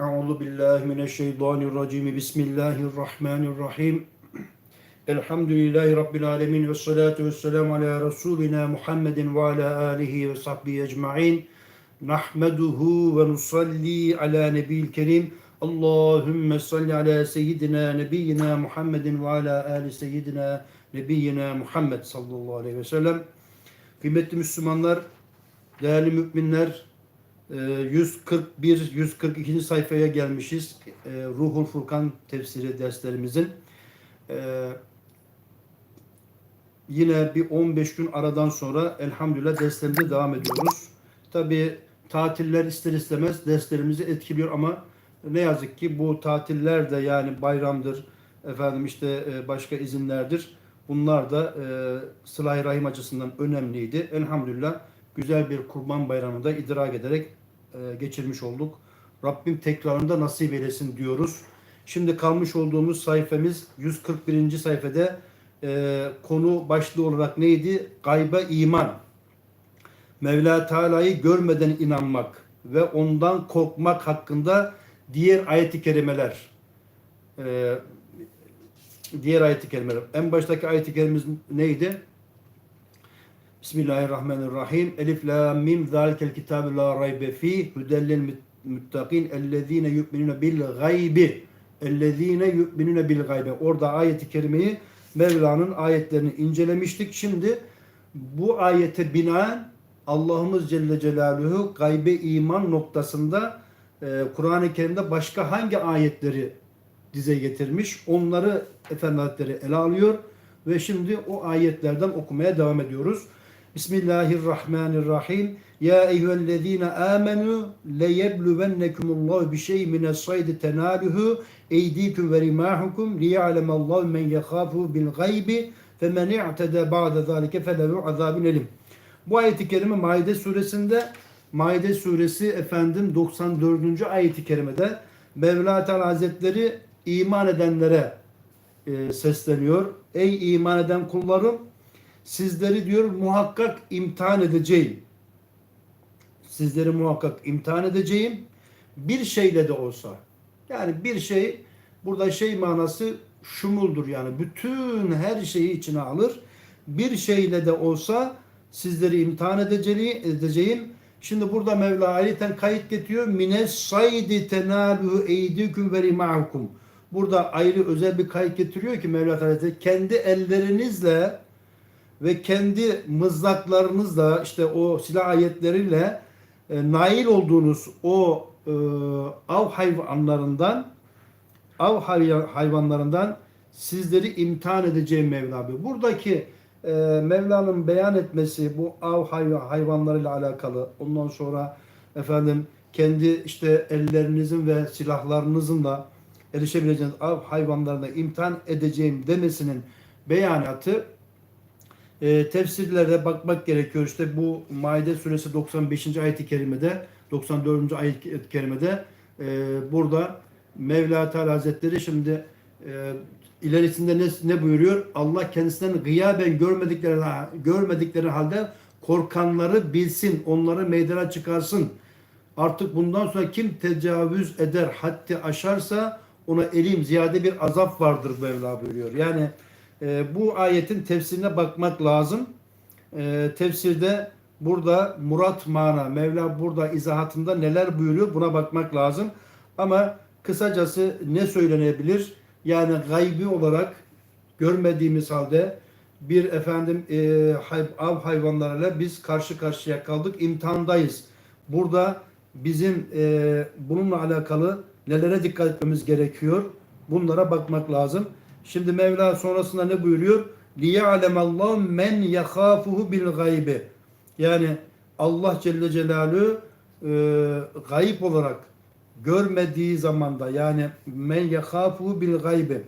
Euzu billahi mineşşeytanirracim. Bismillahirrahmanirrahim. Elhamdülillahi rabbil alamin ve salatu vesselam ala rasulina Muhammedin ve ala alihi ve sahbihi ecmaîn. Nahmeduhu ve nusalli ala nebil kerim. Allahümme salli ala seyyidina nebiyyina Muhammedin ve ala ali seyyidina nebiyyina Muhammed sallallahu aleyhi ve sellem. Kıymetli Müslümanlar, değerli müminler, e, 141, 142. sayfaya gelmişiz. E, Ruhul Furkan tefsiri derslerimizin. E, Yine bir 15 gün aradan sonra elhamdülillah derslerimize devam ediyoruz. Tabi tatiller ister istemez derslerimizi etkiliyor ama ne yazık ki bu tatiller de yani bayramdır, efendim işte e, başka izinlerdir. Bunlar da e, sıla rahim açısından önemliydi. Elhamdülillah güzel bir kurban bayramını da idrak ederek e, geçirmiş olduk. Rabbim tekrarında nasip eylesin diyoruz. Şimdi kalmış olduğumuz sayfamız 141. sayfada e, konu başlığı olarak neydi? Gayba iman. Mevla Teala'yı görmeden inanmak ve ondan korkmak hakkında diğer ayet-i kerimeler. E, diğer ayet-i kerimeler. En baştaki ayet-i kerimemiz neydi? Bismillahirrahmanirrahim. Elif la mim zalikel kitabu la raybe fi hudellil muttakin ellezine yu'minuna bil gaybi. Ellezine yu'minuna bil gaybi. Orada ayeti kerimeyi Mevla'nın ayetlerini incelemiştik. Şimdi bu ayete binaen Allah'ımız Celle Celaluhu gaybe iman noktasında e, Kur'an-ı Kerim'de başka hangi ayetleri dize getirmiş. Onları Efendi Hazretleri ele alıyor ve şimdi o ayetlerden okumaya devam ediyoruz. Bismillahirrahmanirrahim. Ya eyyühellezine amenu leyebluvennekumullahu bi şey'in mine's-saydi tenaluhu eydikum ve rimahukum liya'lemallahu men yekhafu bil gaybi femen i'teda ba'de zalike felehu azabun elim. Bu ayeti kerime Maide suresinde Maide suresi efendim 94. ayeti kerimede Mevla Teala Hazretleri iman edenlere e, sesleniyor. Ey iman eden kullarım sizleri diyor muhakkak imtihan edeceğim. Sizleri muhakkak imtihan edeceğim. Bir şeyle de olsa. Yani bir şey burada şey manası şumuldur yani bütün her şeyi içine alır. Bir şeyle de olsa sizleri imtihan edeceğim. Şimdi burada Mevla ayeten kayıt getiriyor. Mines saydi tenalu eydiküm ve rimahukum. Burada ayrı özel bir kayıt getiriyor ki Mevla Teala kendi ellerinizle ve kendi mızraklarınızla işte o silah ayetleriyle e, nail olduğunuz o e, av hayvanlarından av hayvanlarından sizleri imtihan edeceğim Mevla abi. Buradaki e, Mevla'nın beyan etmesi bu av hayvanlarıyla alakalı. Ondan sonra efendim kendi işte ellerinizin ve silahlarınızın da erişebileceğiniz av hayvanlarına imtihan edeceğim demesinin beyanatı e, tefsirlere bakmak gerekiyor. İşte bu Maide suresi 95. ayet-i kerimede 94. ayet-i kerimede e, burada Mevla Teala Hazretleri şimdi e, ilerisinde ne, ne buyuruyor? Allah kendisinden gıyaben görmedikleri, görmedikleri halde korkanları bilsin, onları meydana çıkarsın. Artık bundan sonra kim tecavüz eder, haddi aşarsa ona elim ziyade bir azap vardır Mevla buyuruyor. Yani e, bu ayetin tefsirine bakmak lazım. E, tefsirde burada murat mana, Mevla burada izahatında neler buyuruyor buna bakmak lazım. Ama kısacası ne söylenebilir? Yani gaybi olarak görmediğimiz halde bir efendim e, hay, av hayvanlarıyla biz karşı karşıya kaldık, imtihandayız. Burada bizim e, bununla alakalı nelere dikkat etmemiz gerekiyor? Bunlara bakmak lazım. Şimdi Mevla sonrasında ne buyuruyor? لِيَعْلَمَ اللّٰهُ men يَخَافُهُ bil gaybi. Yani Allah Celle Celaluhu e, gayip olarak görmediği zamanda yani men yekhafu bil gaybi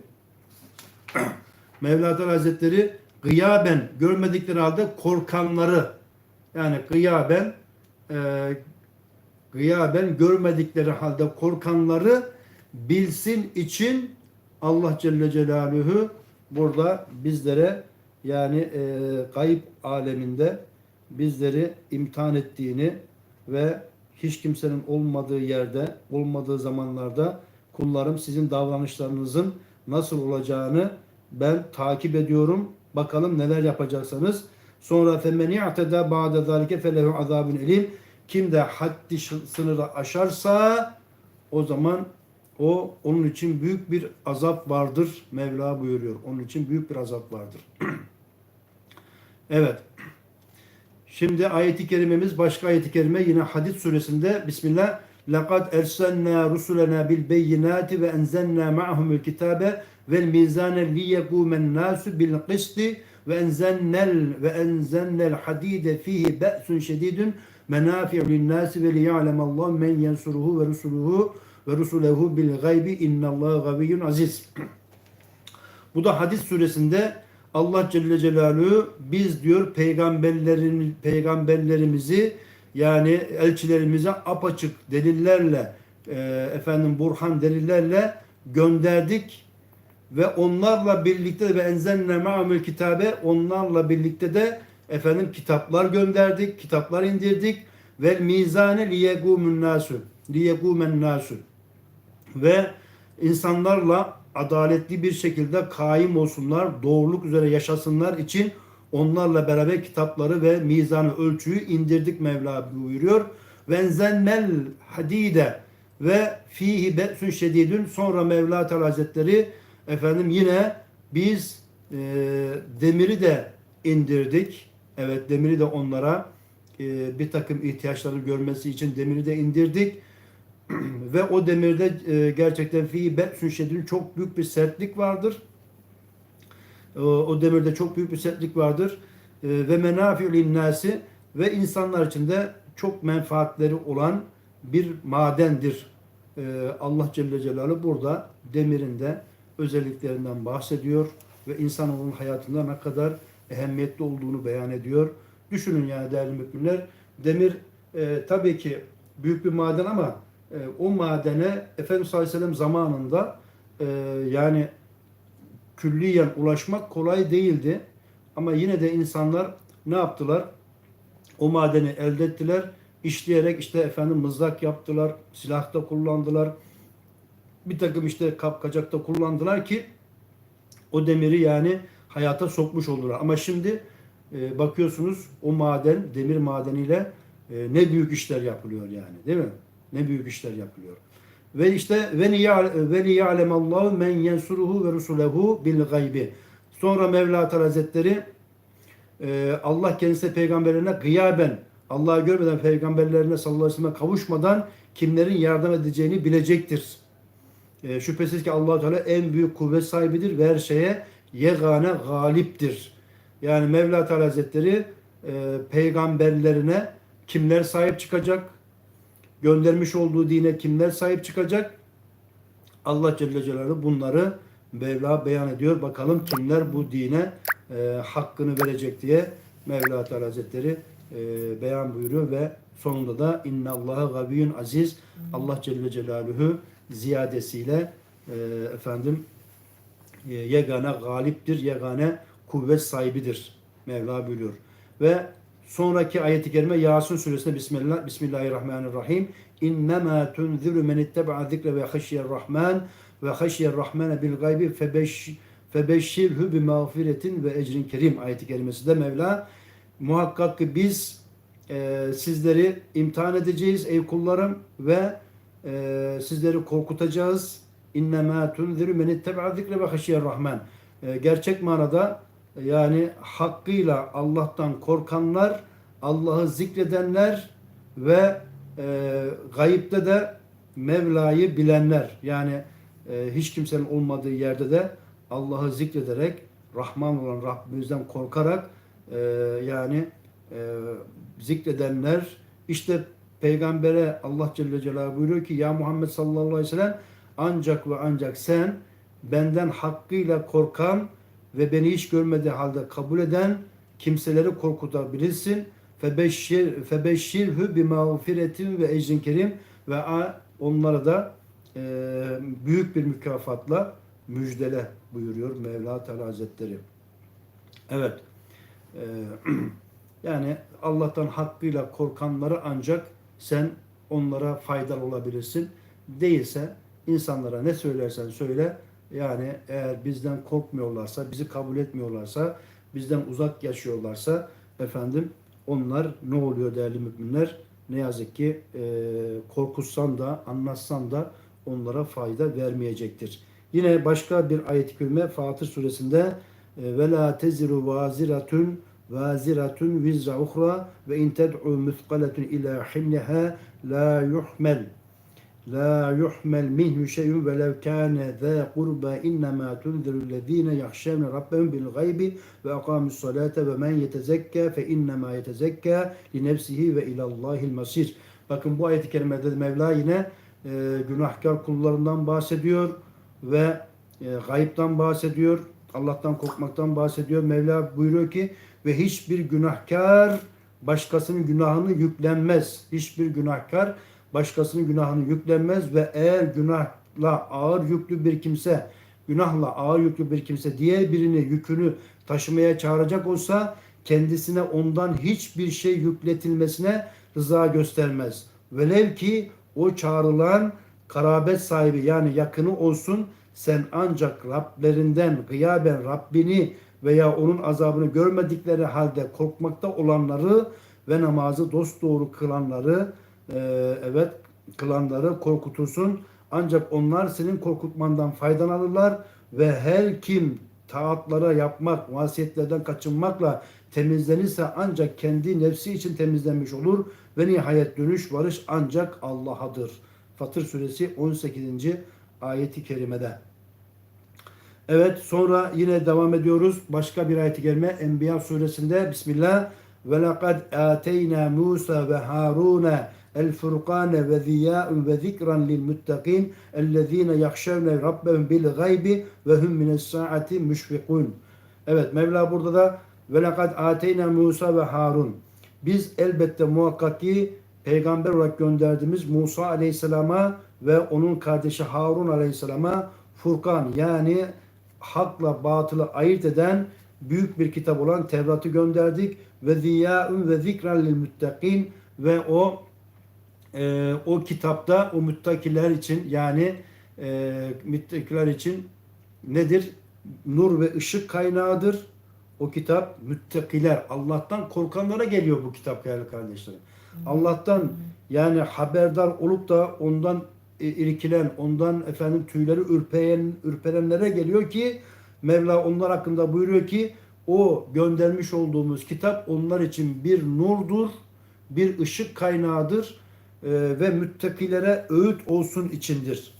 Mevla Teala Hazretleri gıyaben görmedikleri halde korkanları yani gıyaben e, gıyaben görmedikleri halde korkanları bilsin için Allah Celle Celaluhu burada bizlere yani e, kayıp aleminde bizleri imtihan ettiğini ve hiç kimsenin olmadığı yerde, olmadığı zamanlarda kullarım sizin davranışlarınızın nasıl olacağını ben takip ediyorum. Bakalım neler yapacaksanız. Sonra femeni ateda ba'de zalike felehu azabun elim. Kim de haddi sınırı aşarsa o zaman o onun için büyük bir azap vardır. Mevla buyuruyor. Onun için büyük bir azap vardır. evet. Şimdi ayeti kerimemiz başka ayeti kerime yine Hadid suresinde Bismillah لَقَدْ اَرْسَلْنَا رُسُلَنَا بِالْبَيِّنَاتِ وَاَنْزَلْنَا مَعَهُمُ الْكِتَابَ وَالْمِيزَانَ لِيَقُومَ النَّاسُ بِالْقِسْطِ وَاَنْزَلْنَا ال- وَاَنْزَلْنَا الْحَدِيدَ فِيهِ بَأْسٌ شَدِيدٌ مَنَافِعُ لِلنَّاسِ وَلِيَعْلَمَ اللّٰهُ مَنْ يَنْصُرُهُ وَرُسُلُهُ ve rusulehu bil gaybi innallaha gaviyyun aziz. Bu da hadis suresinde Allah Celle Celaluhu biz diyor peygamberlerin peygamberlerimizi yani elçilerimize apaçık delillerle e, efendim burhan delillerle gönderdik. Ve onlarla birlikte ve enzenne ma'amül kitabe onlarla birlikte de efendim kitaplar gönderdik, kitaplar indirdik. Ve mizane liyegûmün nasu liyegûmen nasu ve insanlarla adaletli bir şekilde kaim olsunlar, doğruluk üzere yaşasınlar için onlarla beraber kitapları ve mizanı ölçüyü indirdik Mevla buyuruyor. Ve enzennel hadide ve fihi be'sun şedidün sonra Mevla Teala Hazretleri efendim yine biz e, demiri de indirdik. Evet demiri de onlara e, bir takım ihtiyaçları görmesi için demiri de indirdik ve o demirde e, gerçekten fi be'sün şedidin çok büyük bir sertlik vardır. O, o demirde çok büyük bir sertlik vardır. E, ve menafi'u linnâsi ve insanlar için de çok menfaatleri olan bir madendir. E, Allah Celle Celaluhu burada demirin de özelliklerinden bahsediyor ve insanoğlunun hayatında ne kadar ehemmiyetli olduğunu beyan ediyor. Düşünün yani değerli müminler, demir e, tabii ki büyük bir maden ama e, o madene Efendimiz sallallahu aleyhi ve sellem zamanında e, yani külliyen ulaşmak kolay değildi. Ama yine de insanlar ne yaptılar? O madeni elde ettiler. işleyerek işte efendim mızrak yaptılar, silahta kullandılar. Bir takım işte kapkacakta kullandılar ki o demiri yani hayata sokmuş oldular. Ama şimdi e, bakıyorsunuz o maden, demir madeniyle e, ne büyük işler yapılıyor yani değil mi? Ne büyük işler yapılıyor. Ve işte ve ve liya'lemallahu men yensuruhu ve rusulehu bil gaybi. Sonra Mevla Teala Hazretleri e, Allah kendisi peygamberlerine gıyaben Allah'ı görmeden peygamberlerine sallallahu aleyhi ve sellem kavuşmadan kimlerin yardım edeceğini bilecektir. E, şüphesiz ki allah Teala en büyük kuvvet sahibidir ve her şeye yegane galiptir. Yani Mevla Teala Hazretleri e, peygamberlerine kimler sahip çıkacak? Göndermiş olduğu dine kimler sahip çıkacak? Allah Celle Celaluhu bunları Mevla beyan ediyor. Bakalım kimler bu dine e, hakkını verecek diye Mevla Teala Hazretleri e, beyan buyuruyor ve sonunda da inna Allaha gaviyyun aziz Allah Celle Celaluhu ziyadesiyle e, efendim e, yegane galiptir, yegane kuvvet sahibidir. Mevla buyuruyor. Ve sonraki ayeti kerime Yasin suresinde Bismillah, Bismillahirrahmanirrahim. İnnemâ tunziru men itteba'a zikre ve haşiyer rahman ve haşiyer rahmane bil gaybi febeş febeşşirhü bi mağfiretin ve ecrin kerim ayeti kerimesi de Mevla muhakkak ki biz e, sizleri imtihan edeceğiz ey kullarım ve e, sizleri korkutacağız. İnnemâ tunziru men itteba'a zikre ve haşiyer rahman. E, gerçek manada yani hakkıyla Allah'tan korkanlar, Allah'ı zikredenler ve e, gayipte de Mevla'yı bilenler. Yani e, hiç kimsenin olmadığı yerde de Allah'ı zikrederek, Rahman olan Rabbimizden korkarak e, yani e, zikredenler işte peygambere Allah Celle Celaluhu buyuruyor ki ya Muhammed sallallahu aleyhi ve sellem ancak ve ancak sen benden hakkıyla korkan ve beni hiç görmediği halde kabul eden kimseleri korkutabilirsin. Febeşşir febeşşirhü bi mağfiretin ve ecrin kerim ve onlara da e, büyük bir mükafatla müjdele buyuruyor Mevla Teala Hazretleri. Evet. E, yani Allah'tan hakkıyla korkanları ancak sen onlara faydalı olabilirsin. Değilse insanlara ne söylersen söyle yani eğer bizden korkmuyorlarsa, bizi kabul etmiyorlarsa, bizden uzak yaşıyorlarsa efendim onlar ne oluyor değerli müminler? Ne yazık ki e, korkutsan da anlatsan da onlara fayda vermeyecektir. Yine başka bir ayet-i kerime Fatır suresinde e, ve la teziru vaziratun vaziratun vizra uhra ve in ted'u ila himliha la yuhmel la yuhmel minhu şey'un ve lev kâne zâ kurba innema tunzirü'llezîne yahşevne rabbehum bil gaybi ve akamus salate ve men yetezekkâ fe innema yetezekkâ li nefsihi ve ilallahil masir. Bakın bu ayet-i kerimede Mevla yine e, günahkar kullarından bahsediyor ve e, gayipten bahsediyor. Allah'tan korkmaktan bahsediyor. Mevla buyuruyor ki ve hiçbir günahkar başkasının günahını yüklenmez. Hiçbir günahkar başkasının günahını yüklenmez ve eğer günahla ağır yüklü bir kimse günahla ağır yüklü bir kimse diğer birini yükünü taşımaya çağıracak olsa kendisine ondan hiçbir şey yükletilmesine rıza göstermez. Velev ki o çağrılan karabet sahibi yani yakını olsun sen ancak Rablerinden gıyaben Rabbini veya onun azabını görmedikleri halde korkmakta olanları ve namazı dosdoğru kılanları e, evet kılanları korkutursun. Ancak onlar senin korkutmandan faydalanırlar ve her kim taatlara yapmak, vasiyetlerden kaçınmakla temizlenirse ancak kendi nefsi için temizlenmiş olur ve nihayet dönüş varış ancak Allah'adır. Fatır suresi 18. ayeti kerimede. Evet sonra yine devam ediyoruz. Başka bir ayet-i kerime Enbiya suresinde Bismillah ve lekad ateyna Musa ve Haruna el furqane ve ziya'un ve zikran lil muttaqin ellezine yahşevne rabbehum bil gaybi ve hum mines. Evet Mevla burada da ve lekad ateyna Musa ve Harun. Biz elbette muhakkak ki peygamber olarak gönderdiğimiz Musa aleyhisselama ve onun kardeşi Harun aleyhisselama Furkan yani hakla batılı ayırt eden büyük bir kitap olan Tevrat'ı gönderdik ve ziyaun ve zikran lil muttakin ve o e, o kitapta o müttakiler için yani e, müttakiler için nedir? Nur ve ışık kaynağıdır. O kitap müttakiler, Allah'tan korkanlara geliyor bu kitap değerli kardeşlerim. Allah'tan yani haberdar olup da ondan e, irkilen, ondan efendim tüyleri ürpeyen, ürperenlere geliyor ki Mevla onlar hakkında buyuruyor ki o göndermiş olduğumuz kitap onlar için bir nurdur, bir ışık kaynağıdır ve müttakilere öğüt olsun içindir.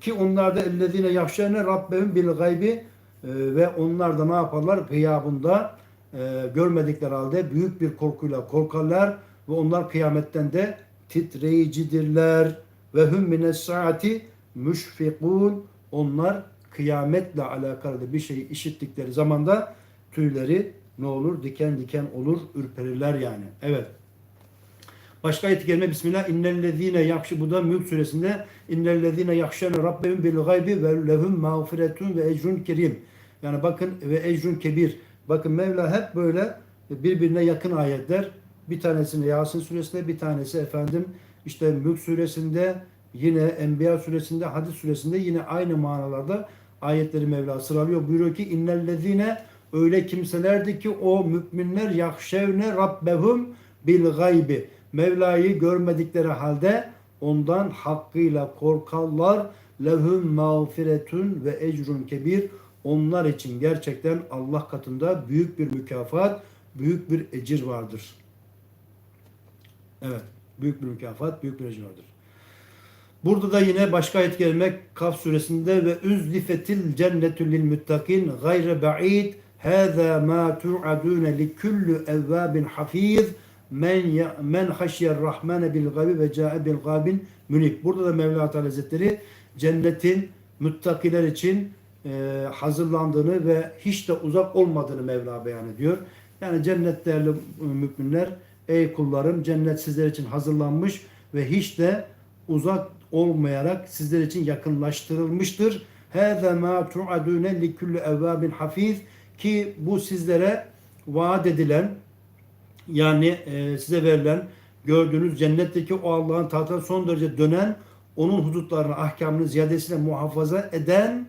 Ki onlar da ellezine yahşerne rabbehum bil gaybi e, ve onlar da ne yaparlar? Gıyabında e, görmedikleri halde büyük bir korkuyla korkarlar ve onlar kıyametten de titreyicidirler ve hum mines saati müşfikun onlar kıyametle alakalı bir şeyi işittikleri zamanda tüyleri ne olur? Diken diken olur, ürperirler yani. Evet. Başka ayet-i kerime Bismillah innellezine yakşı bu da Mülk suresinde innellezine yakşene rabbehum bil gaybi ve lehum mağfiretun ve ecrun kerim. Yani bakın ve ecrun kebir. Bakın Mevla hep böyle birbirine yakın ayetler. Bir tanesini Yasin suresinde, bir tanesi efendim işte Mülk suresinde, yine Enbiya suresinde, Hadis suresinde yine aynı manalarda ayetleri Mevla sıralıyor. Buyuruyor ki innellezine öyle kimselerdi ki o müminler yakşevne rabbehum bil gaybi. Mevla'yı görmedikleri halde ondan hakkıyla korkarlar. Lehum mağfiretun ve ecrun kebir. Onlar için gerçekten Allah katında büyük bir mükafat, büyük bir ecir vardır. Evet, büyük bir mükafat, büyük bir ecir vardır. Burada da yine başka ayet gelmek Kaf suresinde ve üzlifetil cennetu lil muttakin gayre ba'id hâzâ mâ tu'adûne li kullu evvâbin hafiz men ya, men haşyer rahmane bil gabi ve ca'e bil gabin münib. Burada da Mevla Teala Hazretleri cennetin muttakiler için e, hazırlandığını ve hiç de uzak olmadığını Mevla beyan ediyor. Yani cennet değerli müminler ey kullarım cennet sizler için hazırlanmış ve hiç de uzak olmayarak sizler için yakınlaştırılmıştır. Hâzâ mâ tu'adûne li kulli evvâbin hafiz ki bu sizlere vaat edilen yani e, size verilen gördüğünüz cennetteki o Allah'ın tahtına son derece dönen, onun hudutlarını, ahkamını ziyadesiyle muhafaza eden,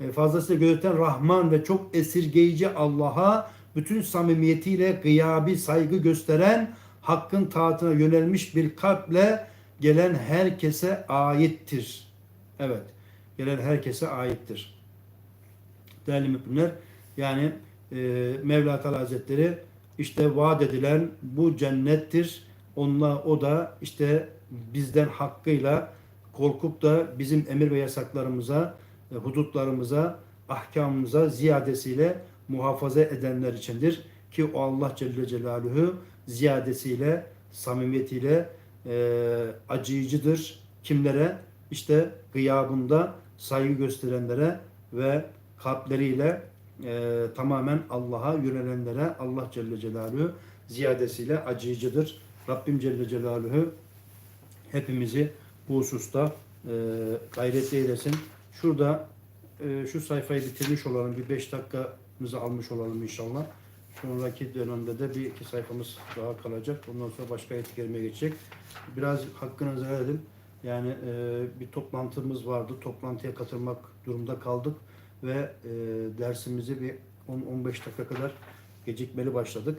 e, fazlasıyla gözeten Rahman ve çok esirgeyici Allah'a bütün samimiyetiyle gıyabi saygı gösteren, hakkın tahtına yönelmiş bir kalple gelen herkese aittir. Evet, gelen herkese aittir. Değerli müminler, yani e, Mevla Teala Hazretleri işte vaat edilen bu cennettir. Onunla o da işte bizden hakkıyla korkup da bizim emir ve yasaklarımıza, e, hudutlarımıza, ahkamımıza ziyadesiyle muhafaza edenler içindir. Ki o Allah Celle Celaluhu ziyadesiyle, samimiyetiyle e, acıyıcıdır. Kimlere? İşte gıyabında saygı gösterenlere ve kalpleriyle e, tamamen Allah'a yönelenlere Allah Celle Celaluhu ziyadesiyle acıyıcıdır. Rabbim Celle Celaluhu hepimizi bu hususta e, gayretli eylesin. Şurada e, şu sayfayı bitirmiş olalım. Bir beş dakikamızı almış olalım inşallah. Sonraki dönemde de bir iki sayfamız daha kalacak. Ondan sonra başka ayet kerimeye geçecek. Biraz hakkınızı edin. Yani e, bir toplantımız vardı. Toplantıya katılmak durumda kaldık ve e, dersimizi bir 10-15 dakika kadar gecikmeli başladık.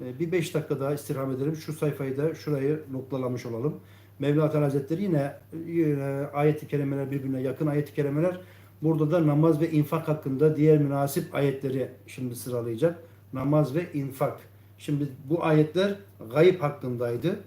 E, bir 5 dakika daha istirham edelim. Şu sayfayı da şurayı noktalamış olalım. Mevla Teala Hazretleri yine, yine ayet-i kerimeler birbirine yakın ayet-i kerimeler. Burada da namaz ve infak hakkında diğer münasip ayetleri şimdi sıralayacak. Namaz ve infak. Şimdi bu ayetler gayip hakkındaydı.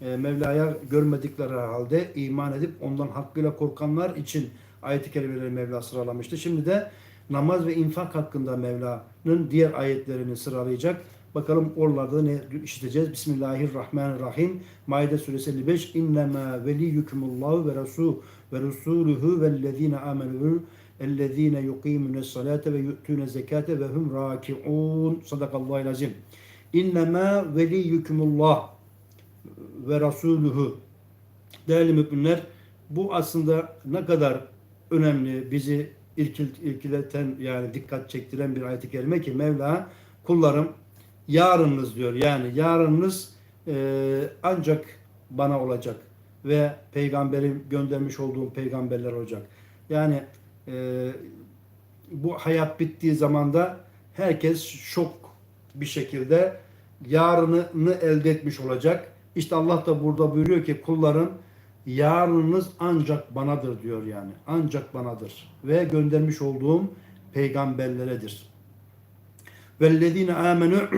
E, Mevla'ya görmedikleri halde iman edip ondan hakkıyla korkanlar için ayet-i kerimeleri Mevla sıralamıştı. Şimdi de namaz ve infak hakkında Mevla'nın diğer ayetlerini sıralayacak. Bakalım oralarda ne işiteceğiz? Bismillahirrahmanirrahim. Maide suresi 55. İnnemâ veliyyukumullahu ve rasul ve rasuluhu vellezîne amenû ellezîne yuqîmûnes salâte ve yu'tûne zekâte ve hum râki'ûn. Sadakallahul azim. İnnemâ veliyyukumullah ve rasuluhu. Değerli müminler, bu aslında ne kadar önemli, bizi ilkil, ilkileten yani dikkat çektiren bir ayet-i kerime ki Mevla kullarım yarınınız diyor. Yani yarınınız e, ancak bana olacak ve peygamberim göndermiş olduğum peygamberler olacak. Yani e, bu hayat bittiği zaman da herkes şok bir şekilde yarını elde etmiş olacak. İşte Allah da burada buyuruyor ki kullarım yarınınız ancak banadır diyor yani. Ancak banadır. Ve göndermiş olduğum peygamberleredir. Vellezine amenu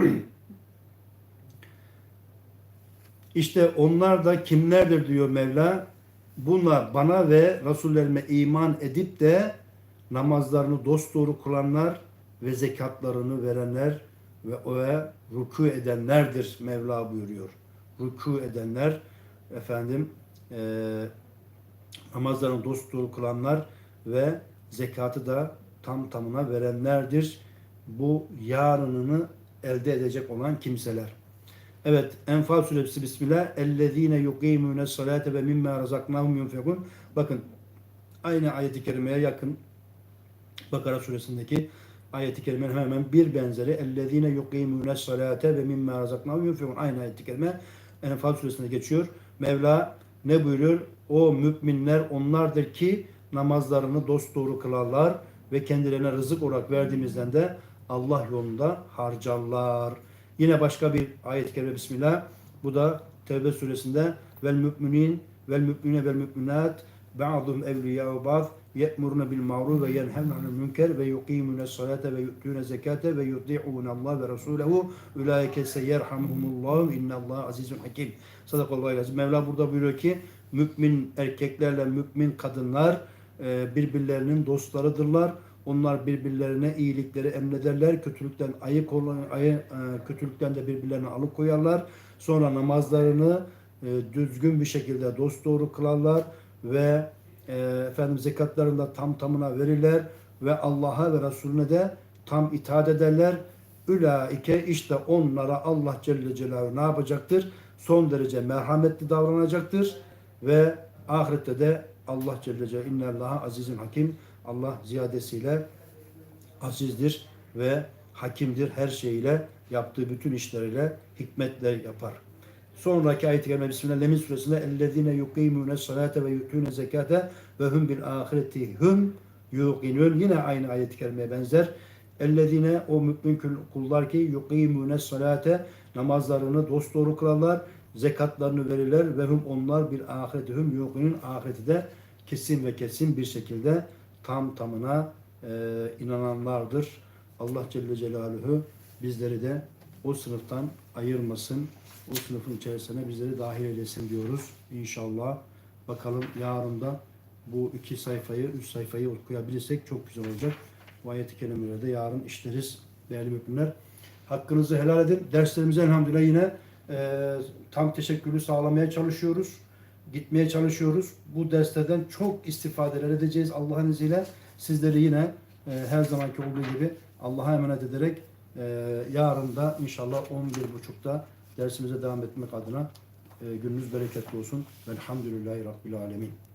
İşte onlar da kimlerdir diyor Mevla. Bunlar bana ve Resullerime iman edip de namazlarını dosdoğru kılanlar ve zekatlarını verenler ve oya ruku edenlerdir Mevla buyuruyor. Ruku edenler efendim e, namazlarını dosdoğru kılanlar ve zekatı da tam tamına verenlerdir. Bu yarınını elde edecek olan kimseler. Evet, Enfal suresi Bismillah. Ellezine yuqimune salate ve mimma razaknahum. Bakın aynı ayeti kerimeye yakın Bakara suresindeki ayeti kerimenin hemen hemen bir benzeri. Ellezine yuqimune salate ve mimma razaknahum yunfekun. Aynı ayeti kerime Enfal suresinde geçiyor. Mevla ne buyuruyor? O müminler onlardır ki namazlarını dosdoğru kılarlar ve kendilerine rızık olarak verdiğimizden de Allah yolunda harcarlar. Yine başka bir ayet-i kerime Bismillah. Bu da Tevbe suresinde vel müminin vel mümine vel müminat ba'dhum evliyâ'u ba'd yenhevne anil münker ve yuqimune salate ve yu'tune zekate ve yuti'une Allah ve Resulehu ulaike seyerhamhumullahu innallahu azizun hakim. Sadakallahu azim. Mevla burada buyuruyor ki mümin erkeklerle mümin kadınlar e, birbirlerinin dostlarıdırlar. Onlar birbirlerine iyilikleri emrederler. Kötülükten ayık olan ayı, e, kötülükten de birbirlerine alıkoyarlar. Sonra namazlarını e, düzgün bir şekilde dosdoğru kılarlar ve e, efendim zekatlarını tam tamına verirler ve Allah'a ve Resulüne de tam itaat ederler. Ülaike işte onlara Allah Celle Celaluhu ne yapacaktır? Son derece merhametli davranacaktır ve ahirette de Allah Celle Celaluhu innallaha azizun hakim Allah ziyadesiyle azizdir ve hakimdir her şeyiyle yaptığı bütün işleriyle hikmetle yapar. Sonraki ayet-i kerime Bismillah Lemin suresinde ellezine yukimune salate ve yutune zekate ve hum bil ahireti hum yuqinun. Yine aynı ayet-i kerimeye benzer. Ellezine o mümin kullar ki yukimune salate namazlarını dosdoğru kılarlar, zekatlarını verirler ve hum onlar bil ahireti hum yuqinun. Ahireti de kesin ve kesin bir şekilde tam tamına e, inananlardır. Allah Celle Celaluhu bizleri de o sınıftan ayırmasın. O sınıfın içerisine bizleri dahil eylesin diyoruz. İnşallah. Bakalım yarın da bu iki sayfayı, üç sayfayı okuyabilirsek çok güzel olacak. Bu ayet-i de yarın işleriz değerli müminler. Hakkınızı helal edin. Derslerimize elhamdülillah yine e, tam teşekkürü sağlamaya çalışıyoruz. Gitmeye çalışıyoruz. Bu derslerden çok istifadeler edeceğiz Allah'ın izniyle. Sizleri yine e, her zamanki olduğu gibi Allah'a emanet ederek e, yarın da inşallah 11.30'da dersimize devam etmek adına e, gününüz bereketli olsun. Velhamdülillahi Rabbil Alemin.